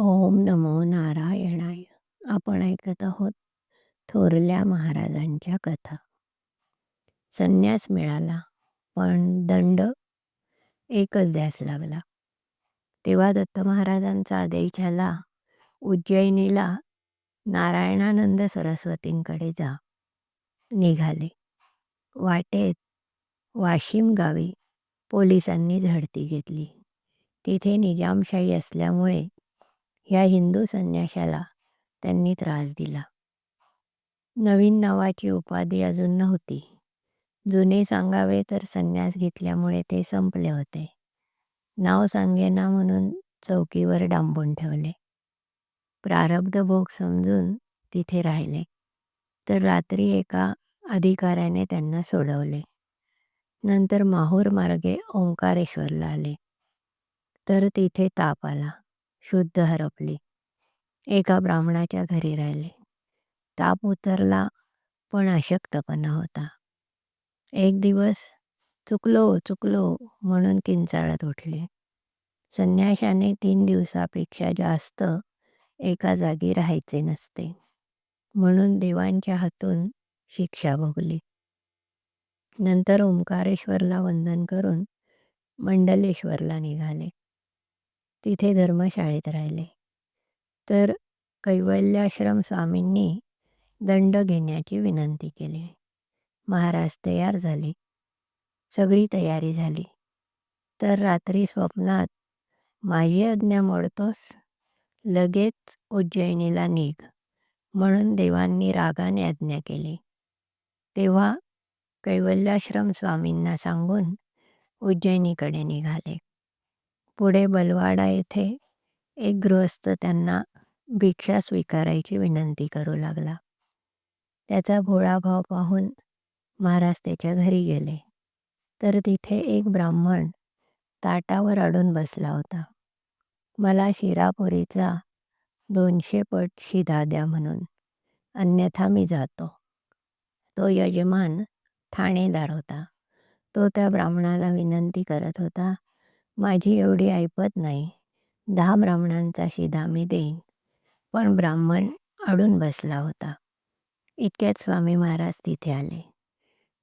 ओम नमो नारायणाय. आपण ऐकत आहोत थोरल्या महाराजांच्या कथा. संन्यास मिळाला पण दंड एकच द्यास लागला. तेव्हा दत्त महाराजांचा आदेश झाला उज्जैनीला नारायणानंद सरस्वतींकडे जा. निघाले. वाटेत वाशिम गावी पोलिसांनी झडती घेतली. तिथे निजामशाही असल्यामुळे ह्या हिंदू संन्याशाला त्यांनी त्रास दिला. नवीन नावाची उपाधी अजून नव्हती. जुने सांगावे तर संन्यास घेतल्यामुळे ते संपले होते. नाव सांगेना म्हणून चौकीवर डांबून ठेवले. प्रारब्ध भोग समजून तिथे राहिले. तर रात्री एका अधिकाऱ्याने त्यांना सोडवले. नंतर माहूर मार्गे ओंकारेश्वरला आले. तर तिथे ताप आला. शुद्ध हरपली. एका ब्राह्मणाच्या घरी राहिले. ताप उतरला पण अशक्तपणा होता. एक दिवस चुकलो चुकलो म्हणून किंचाळत उठले. संन्याशाने तीन दिवसापेक्षा जास्त एका जागी राहायचे नसते. म्हणून देवांच्या हातून शिक्षा भोगली. नंतर ओंकारेश्वरला वंदन करून मंडलेश्वरला निघाले. तिथे धर्मशाळेत राहिले. तर कैवल्याश्रम स्वामींनी दंड घेण्याची विनंती केली. महाराज तयार झाले. सगळी तयारी झाली. तर रात्री स्वप्नात माझी आज्ञा मोडतोस? लगेच उज्जैनीला निघ. म्हणून देवांनी रागाने आज्ञा केली. तेव्हा कैवल्याश्रम स्वामींना सांगून उज्जैनीकडे निघाले. पुढे बलवाडा येथे एक गृहस्थ त्यांना भिक्षा स्वीकारायची विनंती करू लागला. त्याचा भोळा भाव पाहून महाराज त्याच्या घरी गेले. तर तिथे एक ब्राह्मण ताटावर अडून बसला होता. मला शिरापुरीचा दोनशे पट शिधा द्या म्हणून अन्यथा मी जातो. तो यजमान ठाणेदार होता. तो त्या ब्राह्मणाला विनंती करत होता माझी एवढी ऐपत नाही. दहा ब्राह्मणांचा शिधा मी देईन. पण ब्राह्मण अडून बसला होता. इतक्यात स्वामी महाराज तिथे आले.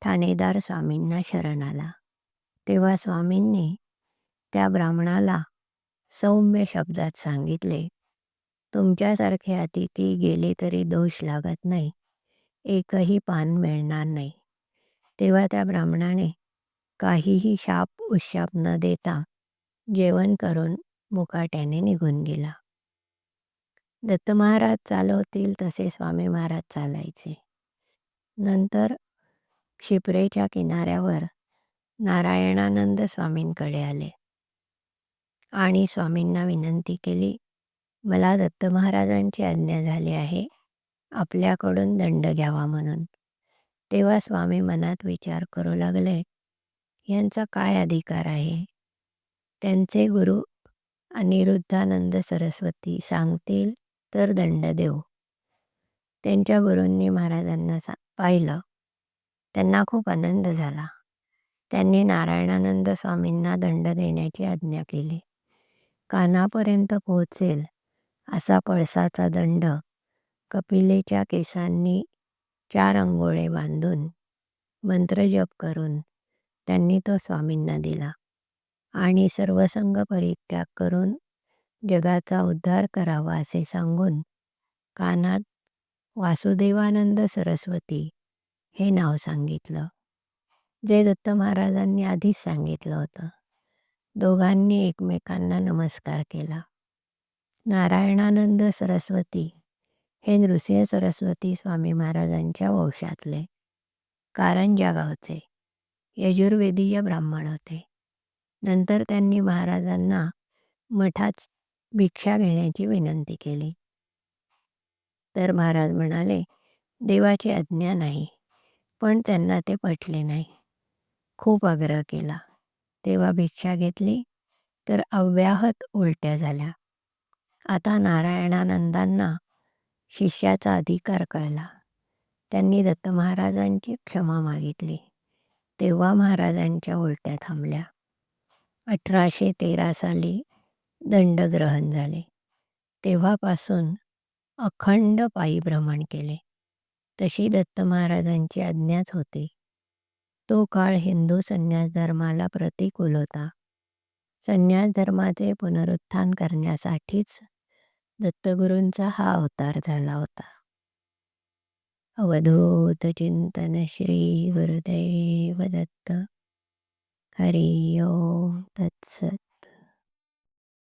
ठाणेदार स्वामींना शरण आला. तेव्हा स्वामींनी त्या ब्राह्मणाला सौम्य शब्दात सांगितले तुमच्यासारखे अतिथी गेले तरी दोष लागत नाही. एकही पान मिळणार नाही. तेव्हा त्या ब्राह्मणाने काहीही शाप उशाप न देता जेवण करून मुकाट्याने निघून गेला. दत्त महाराज चालवतील तसे स्वामी महाराज चालायचे. नंतर शिपरेच्या किनाऱ्यावर नारायणानंद स्वामींकडे आले. आणि स्वामींना विनंती केली मला दत्त महाराजांची आज्ञा झाली आहे आपल्याकडून दंड घ्यावा म्हणून. तेव्हा स्वामी मनात विचार करू लागले यांचा काय अधिकार आहे? त्यांचे गुरु अनिरुद्धानंद सरस्वती सांगतील तर दंड देऊ. त्यांच्या गुरूंनी महाराजांना सा पाहिलं. त्यांना खूप आनंद झाला. त्यांनी नारायणानंद स्वामींना दंड देण्याची आज्ञा केली. कानापर्यंत पोहोचेल असा पळसाचा दंड कपिलेच्या केसांनी चार अंगोळे बांधून मंत्रजप करून त्यांनी तो स्वामींना दिला. आणि सर्वसंग परित्याग करून जगाचा उद्धार करावा असे सांगून कानात वासुदेवानंद सरस्वती हे नाव सांगितलं. जे दत्त महाराजांनी आधीच सांगितलं होतं. दोघांनी एकमेकांना नमस्कार केला. नारायणानंद सरस्वती हे नृसिंह सरस्वती स्वामी महाराजांच्या वंशातले कारंजा गावचे यजुर्वेदीय ब्राह्मण होते. नंतर त्यांनी महाराजांना मठात भिक्षा घेण्याची विनंती केली. तर महाराज म्हणाले देवाची आज्ञा नाही पण त्यांना ते पटले नाही. खूप आग्रह केला. तेव्हा भिक्षा घेतली तर अव्याहत उलट्या झाल्या. आता नारायणानंदांना शिष्याचा अधिकार कळला. त्यांनी दत्त महाराजांची क्षमा मागितली. तेव्हा महाराजांच्या उलट्या थांबल्या. अठराशे तेरा साली दंडग्रहण झाले. तेव्हापासून अखंड पायी भ्रमण केले. तशी दत्त महाराजांची आज्ञाच होती. तो काळ हिंदू संन्यास धर्माला प्रतिकूल होता. संन्यास धर्माचे पुनरुत्थान करण्यासाठीच दत्तगुरूंचा हा अवतार झाला होता. अवधूत चिंतन श्री गुरुदेव दत्त हरि ओम तत्सत